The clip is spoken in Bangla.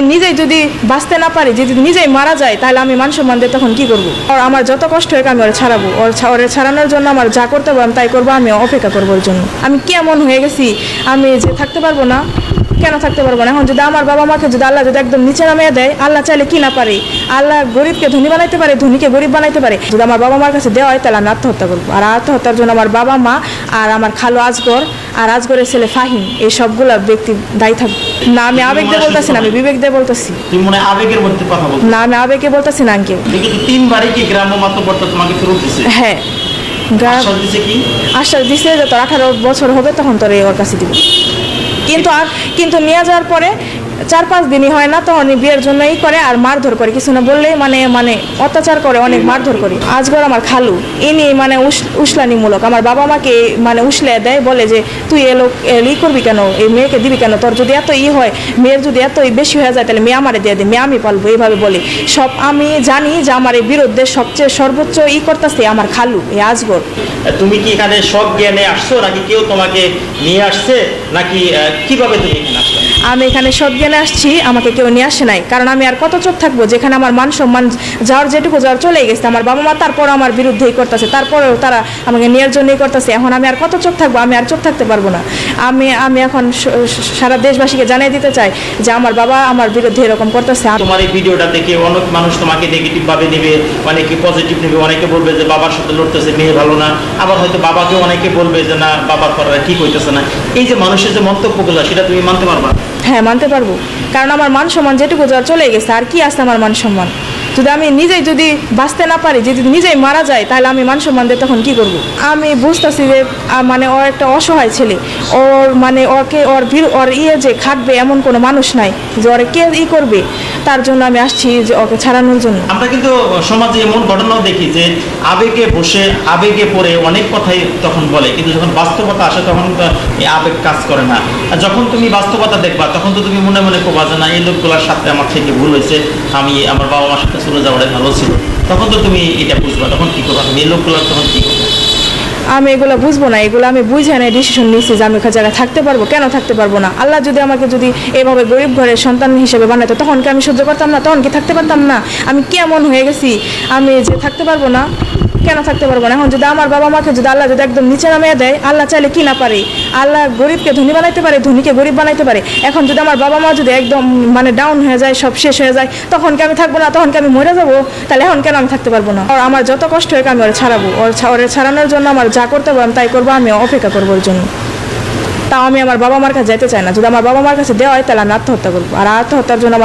নিজেই যদি বাঁচতে না পারি, যদি নিজেই মারা যায়, তাহলে আমি মান সম্মান দিয়ে তখন কি করব? আর আমার যত কষ্ট হোক আমি ওর ছাড়াবো। ওর ওর ছাড়ানোর জন্য আমার যা করতে পারব আমি তাই করব আমি অপেক্ষা করব জন্য। আমি কেমন হয়ে গেছি, আমি যে থাকতে পারব না কেন থাকতে পারব না? এখন যদি আমার বাবা মাকে যদি আল্লাহ যদি একদম নিচে নামিয়ে দেয় আল্লাহ চাইলে কি না পারে? আল্লাহ গরিবকে ধনী বানাইতে পারে ধনীকে গরিব বানাইতে পারে। যদি আমার বাবা মার কাছে দেওয়া হয় তাহলে আমি আত্মহত্যা করব। আর আত্মহত্যার জন্য আমার বাবা মা আর আমার খালো আজগর আর আজগরের ছেলে ফাহিম এই সবগুলা ব্যক্তি দায়ী থাকবে না আমি আবেগ দিয়ে বলতেছি না আমি বিবেক দিয়ে বলতেছি। তুমি মনে আবেগের মধ্যে কথা বলছো? না আমি আবেগে বলতেছি না আঙ্কেল। দেখি তিনবারই কি গ্রাম্য মাতব্বরটা তোমাকে ফেরত দিছে? হ্যাঁ। আশ্বাস দিছে কি? আশ্বাস দিছে যে তোর আঠারো বছর হবে তখন তোর ওর কাছে দিব। কিন্তু আর কিন্তু নিয়ে যাওয়ার পরে চার পাঁচ দিনই হয় না, তখন বিয়ের জন্য ই করে আর মারধর করে। কিছু না বললে মানে মানে অত্যাচার করে, অনেক মারধর করে। আজগর আমার খালু, ইনি মানে উস- উসলানিমূলক। আমার বাবা মাকে মানে উসলে দেয়, বলে যে, তুই এ লোক ই করবি কেন? এই মেয়েকে দিবি কেন? তোর যদি এত ই হয়, মেয়ের যদি এত বেশি হয়ে যায়, তাহলে মেয়ে আমারে দিয়ে দে, মেয়ে আমি পালবো। এইভাবে বলে। সব আমি জানি যে আমার এই বিরুদ্ধে সবচেয়ে সর্বোচ্চ ই করতেছে আমার খালু, এই আজগর। তুমি কি এখানে সব জ্ঞানে আসছো, নাকি কেউ তোমাকে নিয়ে আসছে? নাকি কীভাবে তুমি এখানে আসছো আমি এখানে সব জ্ঞানে আসছি, আমাকে কেউ নিয়ে আসে নাই। কারণ আমি আর কত চোখ থাকব? যেখানে আমার মান সম্মান, যাওয়ার যেটুকু যাওয়ার চলে গেছে। আমার বাবা মা তারপর আমার বিরুদ্ধেই করতেছে। তারপরেও তারা আমাকে নেওয়ার জন্যই করতেছে। এখন আমি আর কত চোখ থাকব? আমি আর চোখ থাকতে পারব না। আমি আমি এখন সারা দেশবাসীকে জানিয়ে দিতে চাই যে আমার বাবা আমার বিরুদ্ধে এরকম করতেছে। তোমার এই ভিডিওটা দেখে অনেক মানুষ তোমাকে নেগেটিভ ভাবে নেবে, অনেকে পজিটিভ নেবে, অনেকে বলবে যে বাবার সাথে লড়তেছে, মেয়ে ভালো না। আবার হয়তো বাবাকেও অনেকে বলবে যে না, বাবার করা ঠিক হইতেছে না। এই যে মানুষের যে মন্তব্যগুলো, সেটা তুমি মানতে পারবা হ্যাঁ মানতে পারব। কারণ আমার মান সম্মান যেটুকু যাওয়ার চলে গেছে, আর কি আছে আমার মান সম্মান? যদি আমি নিজেই যদি বাঁচতে না পারি, যদি নিজেই মারা যায়, তাহলে আমি মান সম্মান দিয়ে তখন কি করব? আমি বুঝতেছি যে মানে ও একটা অসহায় ছেলে। ওর মানে ওকে ওর বিরু- ওর ইয়ে যে খাটবে এমন কোনো মানুষ নাই যে ওরে কে ই করবে। তার জন্য আমি আসছি যে ওকে ছাড়ানোর জন্য। আমরা কিন্তু সমাজে এমন ঘটনাও দেখি যে, আবেগে বসে, আবেগে পড়ে অনেক কথাই তখন বলে। কিন্তু যখন বাস্তবতা আসে, তখন আবেগ কাজ করে না। আর যখন তুমি বাস্তবতা দেখবা, তখন তো তুমি মনে মনে কোবা যে, না, এই লোকগুলোর সাথে আমার থেকে ভুল হয়েছে। আমি আমার বাবা মার সাথে ভালো ছিল। তখন তো তুমি এটা বুঝবা। তখন করবা? তুমি তখন করবা? আমি এগুলো বুঝব না। এগুলো আমি বুঝে না ডিসিশন নিয়েছি যে আমি ওখানে জায়গায় থাকতে পারব, কেন থাকতে পারব না? আল্লাহ যদি আমাকে যদি এভাবে গরিব ঘরের সন্তান হিসেবে বানাতো তখন কি আমি সহ্য করতাম না? তখন কি থাকতে পারতাম না? আমি কেমন হয়ে গেছি? আমি যে থাকতে পারব না? কেন থাকতে পারব না? এখন যদি আমার বাবা মাকে যদি আল্লাহ যদি একদম নিচে নামিয়ে দেয়, আল্লাহ চাইলে কি না পারে? আল্লাহ গরিবকে ধনী বানাইতে পারে, ধনীকে গরিব বানাইতে পারে। এখন যদি আমার বাবা মা যদি একদম মানে ডাউন হয়ে যায়, সব শেষ হয়ে যায়, তখন কি আমি থাকব না? তখন কি আমি মরে যাব? তাহলে এখন কেন আমি থাকতে পারব না? আমার যত কষ্ট হোক আমি ওরা ছাড়াবো। ওর ওরে ছাড়ানোর জন্য আমার যা করতে আমি তাই করব, আমি অপেক্ষা করব ওর জন্য। তাও আমি আমার বাবা মার কাছে যেতে চাই না। যদি আমার বাবা মার কাছে দেওয়া হয়, তাহলে আমি আত্মহত্যা করব। আর আত্মহত্যার জন্য আমার